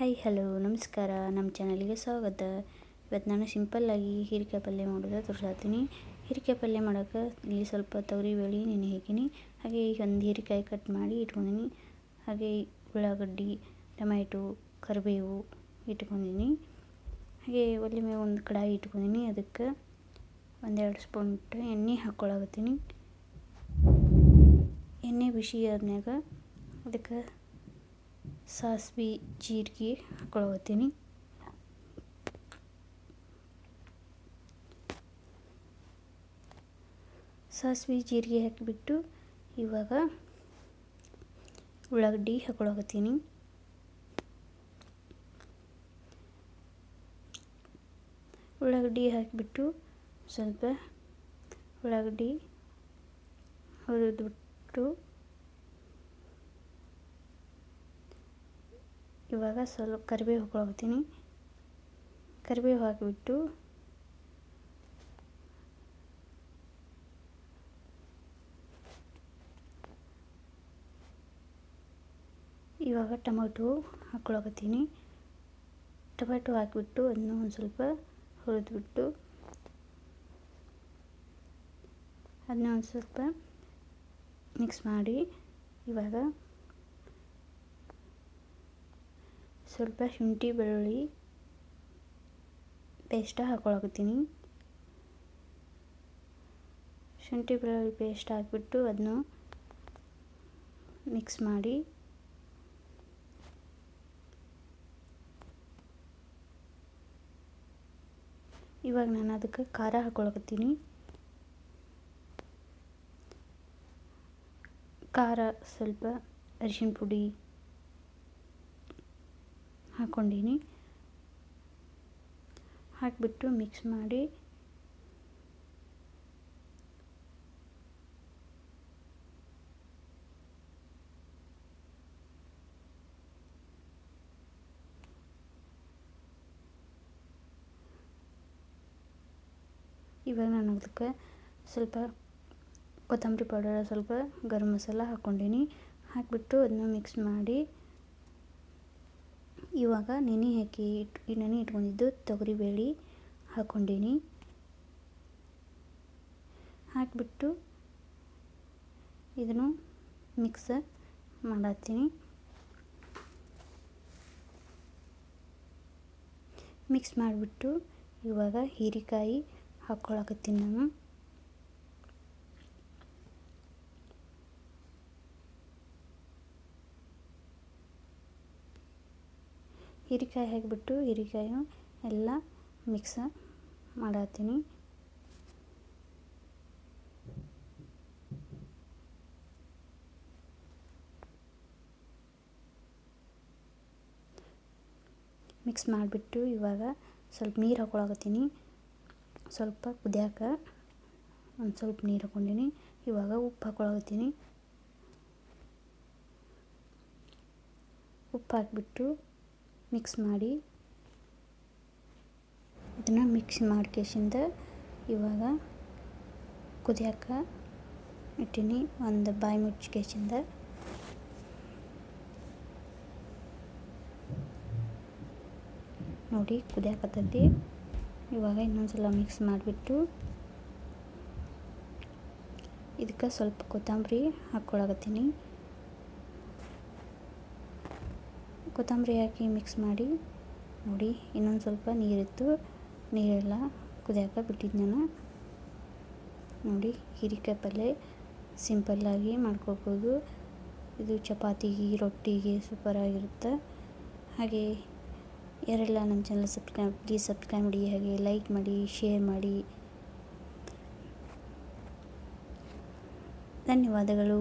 Hi, hello, ನಮಸ್ಕಾರ. ನಮ್ಮ ಚಾನಲ್ಗೆ ಸ್ವಾಗತ. ಇವತ್ತು ನಾನು ಸಿಂಪಲ್ಲಾಗಿ ಹೀರಿಕಾಯಿ ಪಲ್ಯ ಮಾಡೋದು ತೋರಿಸ್ತೀನಿ. ಹೀರಿಕಾಯಿ ಪಲ್ಯ ಮಾಡೋಕೆ ಇಲ್ಲಿ ಸ್ವಲ್ಪ ತೊಗರಿ ಬೇಳೆ ನೆನೆ ಹಾಕೀನಿ ಹಾಗೆ ಈಗ ಒಂದು ಹೀರೆಕಾಯಿ ಕಟ್ ಮಾಡಿ ಇಟ್ಕೊಂಡಿನಿ. ಹಾಗೆ ಉಳ್ಳಾಗಡ್ಡಿ, ಟೊಮ್ಯಾಟೊ, ಕರಿಬೇವು ಇಟ್ಕೊಂಡಿನಿ. ಹಾಗೆ ಒಲೆ ಮೇಲೆ ಒಂದು ಕಡಾಯಿ ಇಟ್ಕೊಂಡಿನಿ. ಅದಕ್ಕೆ ಒಂದೆರಡು ಸ್ಪೂನ್ ಎಣ್ಣೆ ಹಾಕ್ಕೊಳಕತ್ತೀನಿ. ಎಣ್ಣೆ ಬಿಸಿ ಆದ್ಮ್ಯಾಗ ಅದಕ್ಕೆ ಸಾಸಿವೆ ಜೀರಿಗೆ ಹಾಕ್ಕೊಳತ್ತೀನಿ ಸಾಸಿವೆ ಜೀರಿಗೆ ಹಾಕಿಬಿಟ್ಟು ಇವಾಗ ಉಳ್ಳಾಗಡ್ಡಿ ಹಾಕ್ಕೊಳಕತ್ತೀನಿ ಉಳ್ಳಾಗಡ್ಡಿ ಹಾಕಿಬಿಟ್ಟು ಸ್ವಲ್ಪ ಉಳ್ಳಾಗಡ್ಡಿ ಹುರಿದ್ಬಿಟ್ಟು ಇವಾಗ ಸ್ವಲ್ಪ ಕರಿಬೇವು ಹಾಕ್ಕೊಳ್ತೀನಿ. ಕರಿಬೇವು ಹಾಕಿಬಿಟ್ಟು ಇವಾಗ ಟೊಮೆಟೊ ಹಾಕ್ಕೊಳಕತ್ತೀನಿ ಟೊಮೆಟೊ ಹಾಕಿಬಿಟ್ಟು ಅದನ್ನು ಒಂದು ಸ್ವಲ್ಪ ಹುರಿದ್ಬಿಟ್ಟು ಅದನ್ನ ಒಂದು ಸ್ವಲ್ಪ ಮಿಕ್ಸ್ ಮಾಡಿ ಇವಾಗ ಸ್ವಲ್ಪ ಶುಂಠಿ ಬೆಳ್ಳುಳ್ಳಿ ಪೇಸ್ಟ ಹಾಕ್ಕೊಳಕತ್ತೀನಿ ಶುಂಠಿ ಬೆಳ್ಳುಳ್ಳಿ ಪೇಸ್ಟ್ ಹಾಕಿಬಿಟ್ಟು ಅದನ್ನು ಮಿಕ್ಸ್ ಮಾಡಿ. ಇವಾಗ ನಾನು ಅದಕ್ಕೆ ಖಾರ ಹಾಕ್ಕೊಳಕತ್ತೀನಿ ಖಾರ ಸ್ವಲ್ಪ ಅರಿಶಿನ ಪುಡಿ ಹಾಕ್ಕೊಂಡೀನಿ ಹಾಕಿಬಿಟ್ಟು ಮಿಕ್ಸ್ ಮಾಡಿ. ಇವಾಗ ನಾನು ಅದಕ್ಕೆ ಸ್ವಲ್ಪ ಕೊತ್ತಂಬರಿ ಪೌಡರ್ ಸ್ವಲ್ಪ ಗರಂ ಮಸಾಲ ಹಾಕ್ಕೊಂಡೀನಿ ಹಾಕಿಬಿಟ್ಟು ಅದನ್ನ ಮಿಕ್ಸ್ ಮಾಡಿ. ಇವಾಗ ನೆನೆ ಹಾಕಿ ಇಟ್ಟು ನೆನೆ ಇಟ್ಕೊಂಡಿದ್ದು ತೊಗರಿಬೇಳೆ ಹಾಕ್ಕೊಂಡೀನಿ. ಹಾಕಿಬಿಟ್ಟು ಇದನ್ನು ಮಿಕ್ಸ್ ಮಾಡತ್ತೀನಿ. ಮಿಕ್ಸ್ ಮಾಡಿಬಿಟ್ಟು ಇವಾಗ ಹೀರೆಕಾಯಿ ಹಾಕ್ಕೊಳಕತ್ತೀನಿ ನಾನು. ಹೀರೆಕಾಯಿ ಹಾಕಿಬಿಟ್ಟು ಹೀರೆಕಾಯಿ ಎಲ್ಲ ಮಿಕ್ಸ್ ಮಾಡತ್ತೀನಿ. ಮಿಕ್ಸ್ ಮಾಡಿಬಿಟ್ಟು ಇವಾಗ ಸ್ವಲ್ಪ ನೀರು ಹಾಕೊಳಕತ್ತೀನಿ. ಸ್ವಲ್ಪ ಕುದಿಯಾಕ ಒಂದು ಸ್ವಲ್ಪ ನೀರು ಹಾಕೊಂಡಿನಿ. ಇವಾಗ ಉಪ್ಪು ಹಾಕೊಳಕತ್ತೀನಿ. ಉಪ್ಪು ಹಾಕಿಬಿಟ್ಟು ಮಿಕ್ಸ್ ಮಾಡಿ ಇದನ್ನು ಮಿಕ್ಸ್ ಮಾಡ್ಕೇಶಿಂದ ಇವಾಗ ಕುದಿಯಾಕ ಇಟ್ಟೀನಿ ಒಂದು ಬಾಯಿ ಮುಚ್ಚಿಕೇಶಿಂದ ನೋಡಿ ಕುದಿಯಾಕತ್ತೈತಿ ಇವಾಗ ಇನ್ನೊಂದ್ಸಲ ಮಿಕ್ಸ್ ಮಾಡಿಬಿಟ್ಟು ಇದಕ್ಕೆ ಸ್ವಲ್ಪ ಕೊತ್ತಂಬರಿ ಹಾಕ್ಕೊಳಕತ್ತೀನಿ ಕೊತ್ತಂಬರಿ ಹಾಕಿ ಮಿಕ್ಸ್ ಮಾಡಿ, ನೋಡಿ ಇನ್ನೊಂದು ಸ್ವಲ್ಪ ನೀರಿತ್ತು, ನೀರೆಲ್ಲ ಕುದಿಯಾಕ ಬಿಟ್ಟಿದ್ದು ನಾನು. ನೋಡಿ ಹೀರಿಕಾಯಿ ಪಲ್ಯ ಸಿಂಪಲ್ಲಾಗಿ ಮಾಡ್ಕೋಬೋದು. ಇದು ಚಪಾತಿಗೆ, ರೊಟ್ಟಿಗೆ ಸೂಪರಾಗಿರುತ್ತೆ ಹಾಗೆ ಯಾರೆಲ್ಲ ನಮ್ಮ ಚಾನಲ್ ಸಬ್ಸ್ಕ್ರೈಬ್ ಪ್ಲೀಸ್ ಸಬ್ಸ್ಕ್ರೈಬ್ ಮಾಡಿ, ಹಾಗೆ ಲೈಕ್ ಮಾಡಿ ಶೇರ್ ಮಾಡಿ. ಧನ್ಯವಾದಗಳು.